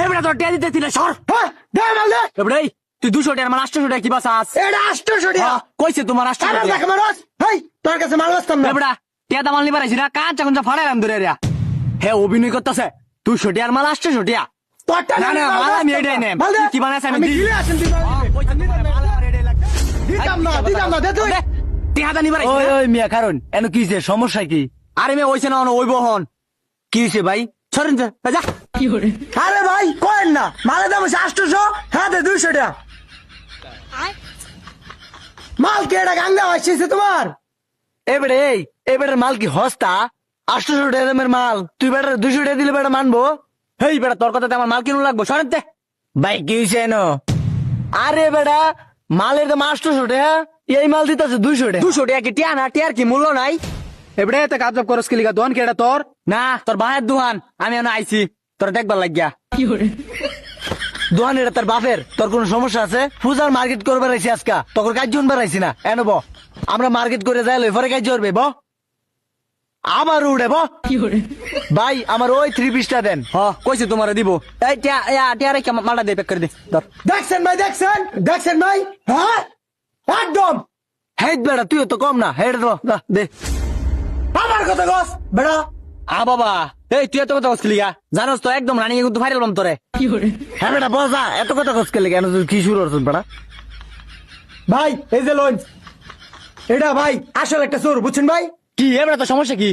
এ বেটা তোর টিয়া দিতে তিলে সর। হ্যাঁ দে মাল দে এ তুই দুশো টাকা আমার আটশো টাকা কি বাসাস এটা আষ্টশো টাকা। হ্যাঁ, কইছে তোমার আটশো কারণ টাকা। দেখে মানুষ হেই তোর কাছে মাল আসতাম না। এ বেটা টিয়া দামাল নিবার আইছি না কাঁচা কুঞ্চা ফাড়াইলাম ধরে রিয়া। হে অভিনয় করতেছে তুই সটিয়ার মাল আসছে সটিয়া না, না, মাল আমি এটাই নেম। মাল দে। তুই কি বানাইছ আমি আমি আসেন তুই মাল দিবি। দিতাম না দিতাম না দে তুই। টিহাদা নিবার আইছি ওই ওই মিয়া কারণ এন কি হইছে? সমস্যা কি? আরে মে ওইছে না ওই বহন কি হয়েছে ভাই? সরেন যা। যা আরে ভাই না। মালের দাম হচ্ছে আষ্টশো হ্যাঁ দুইশো টাকা মাল কে এটা গাঙ্গা আসছে তোমার? এবারে এই এবারে মাল কি হস্তা আটশোশো টাকা দামের মাল। তুই বেটা দুশো টাকা দিলে বেটা মানবো? হেই বেটা তোর কথাতে আমার মাল কিনু লাগবো তে। ভাই কি হয়েছে এন? আরে বেটা মালের দাম আটশোশো টাকা এই মাল দিতেছে দুইশো টাকা। দুশো টাকা কি টিয়া না? টিয়ার কি মূল্য নাই? এবারে তে কাজ করস কি লিগা দোন কেডা তোর? না তোর ভাইয়ের দুহান আমি আইছি। তোর দেখবার লাগিয়া। দোকান এটা তার বাপের। তোর কোনো সমস্যা আছে? পূজার মার্কেট করবার আইছি আজকা। তোর কাজ জনবার আইছি না। এন ব। আমরা মার্কেট করে যাই লই পরে কাজ করবে ব। আবার উড়ে ব। ভাই আমার ওই থ্রি পিসটা দেন। হ কইছে তোমারে দিব। এই টিয়া টিয়া রেখে মালটা দে প্যাক করে দে। ধর। দেখছেন ভাই দেখছেন? দেখছেন ভাই? হ্যাঁ একদম। হেড বেড়া তুইও তো কম না। হেড দে আমার কথা গস বেড়া আ বাবা এই তুই এত কথা বসলি গা? জানোস তো একদম রানিং কিন্তু ফাইনাল বাম তোরে। হ্যাঁ বেটা বসা এত কথা কষ্ট কেন তুই কি শুরু করছিস বেটা? ভাই এই যে লোন এটা ভাই আসল একটা চোর বুঝছেন ভাই? কি এবার তো সমস্যা কি?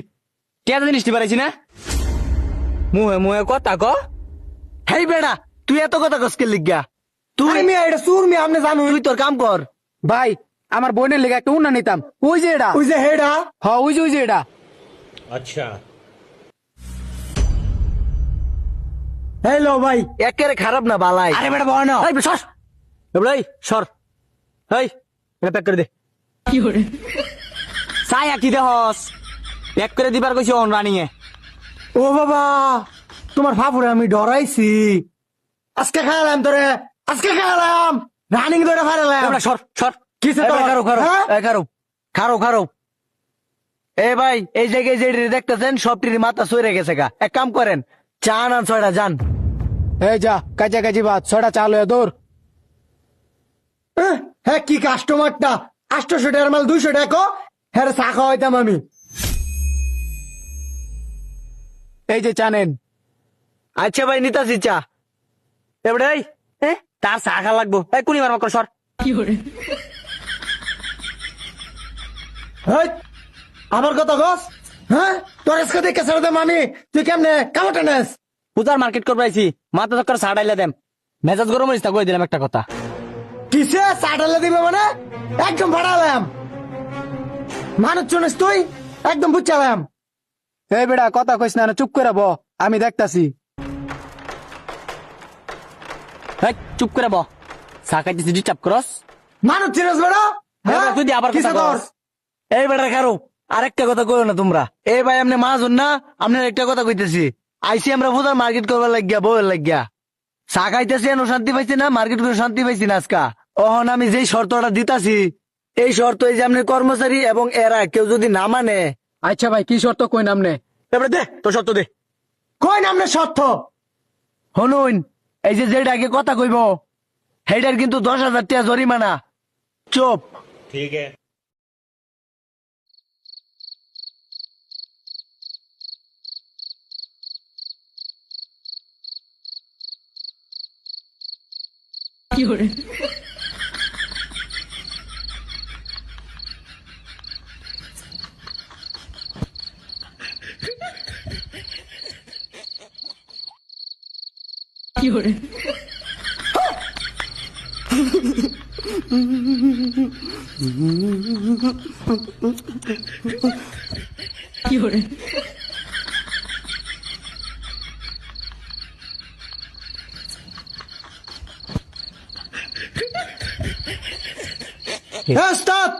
টিয়া জিনিস পারাইছি না? মুহে মুহে কথা ক। হেই বেড়া তুই এত কথা করলি গা তুই মিয়া এটা চোর মিয়া আপনি জানুন। তুই তোর কাম কর। ভাই আমার বোনের লিগা একটা উন্না নিতাম। ওই যে এটা। ওই যে হেডা। হ ওই যে ওই যে এটা। হ্যালো ভাই। একেবারে খারাপ না বালাই। আরে বেটা বড় না এই সর। সর। এই এটা প্যাক করে দে। সায়া কি দেহস প্যাক করে দিবার কইছি অন রানিং এ ও বাবা তোমার ফাফুরে আমি ডরাইছি। আজকে খাইলাম তোরে আজকে খাইলাম রানিং ধরে ফাইলাম এবার সর সর। কিসে এই তো খারো খারো হ্যাঁ? এই খারো খারো খারো। এ ভাই এই জায়গায় যে দেখতেছেন সবটির মাথা সরে গেছে গা। এক কাম করেন চান আর ছয়টা যান এই যা কাজা কাজি বাদ ছটা চাল হয়ে দৌড়। হ্যাঁ কি কাস্টমারটা আটশোশো টাকার মাল দুইশো টাকা হ্যাঁ চা খাওয়াইতাম আমি। এই যে চানেন আচ্ছা ভাই নিতাছি চা। এবারে এই। এ, তার চা খা লাগবো। এই কুনি মার কর সর। হেই, আমার কথা গস হ্যাঁ? তোর আজকে দেখে ছেড়ে দেম আমি। তুই কেমনে? কামাটা নেস পূজার মার্কেট করব আইছি। মাথা চক্কর সাড়াইলে দেম। মেজাজ গরম হইস তা কই দিলাম একটা কথা। কিসে? সাটালে দিবে মানে? একদম ভাড়ালাম। মানুষ চুনিস তুই? একদম বুঝছালাম এই বেড়া কথা কইস না চুপ করে ব। আমি দেখতাছি। এই, চুপ করে ব। চা খাইতেছি ডিস্টার্ব করস। মানুষ চিনিস বেড়া? হ্যাঁ? তুই আবার কিসে তোর? কস? এই বেটা খারো। আরেকটা কথা কইও না তোমরা। এই ভাই আপনি মাছ না আপনার একটা কথা কইতেছি। আইসি আমরা পূজার মার্কেট করবার লাগিয়া বউয়ের লাগিয়া। চা খাইতেছি এনো শান্তি পাইছি না মার্কেট করে শান্তি পাইছি না আজকা। অহন আমি যেই শর্তটা দিতাছি এই শর্ত এই যে আপনি কর্মচারী এবং এরা কেউ যদি না মানে। আচ্ছা ভাই কি শর্ত কই নামনে এবারে দে তো শর্ত দে। কই নামনে সত্য হনুন এই যে যেটা আগে কথা কইব সেইটার কিন্তু দশ হাজার টাকা জরিমানা। চুপ। 有人。有人。有人。হ্যাঁ স্টপ!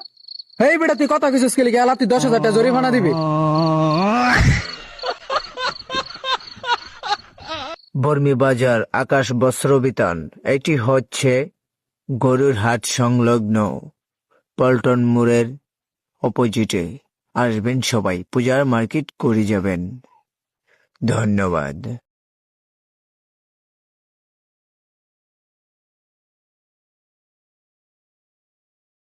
এই বেটা তুই কথা কইছিস কি লিগা? তুই দশ হাজার টাকা জরিমানা দিবি। বর্মি বাজার আকাশ বস্ত্র বিতান এটি হচ্ছে গরুর হাট সংলগ্ন পল্টন মোড়ের অপোজিটে। আসবেন সবাই পূজার মার্কেট করে যাবেন। ধন্যবাদ।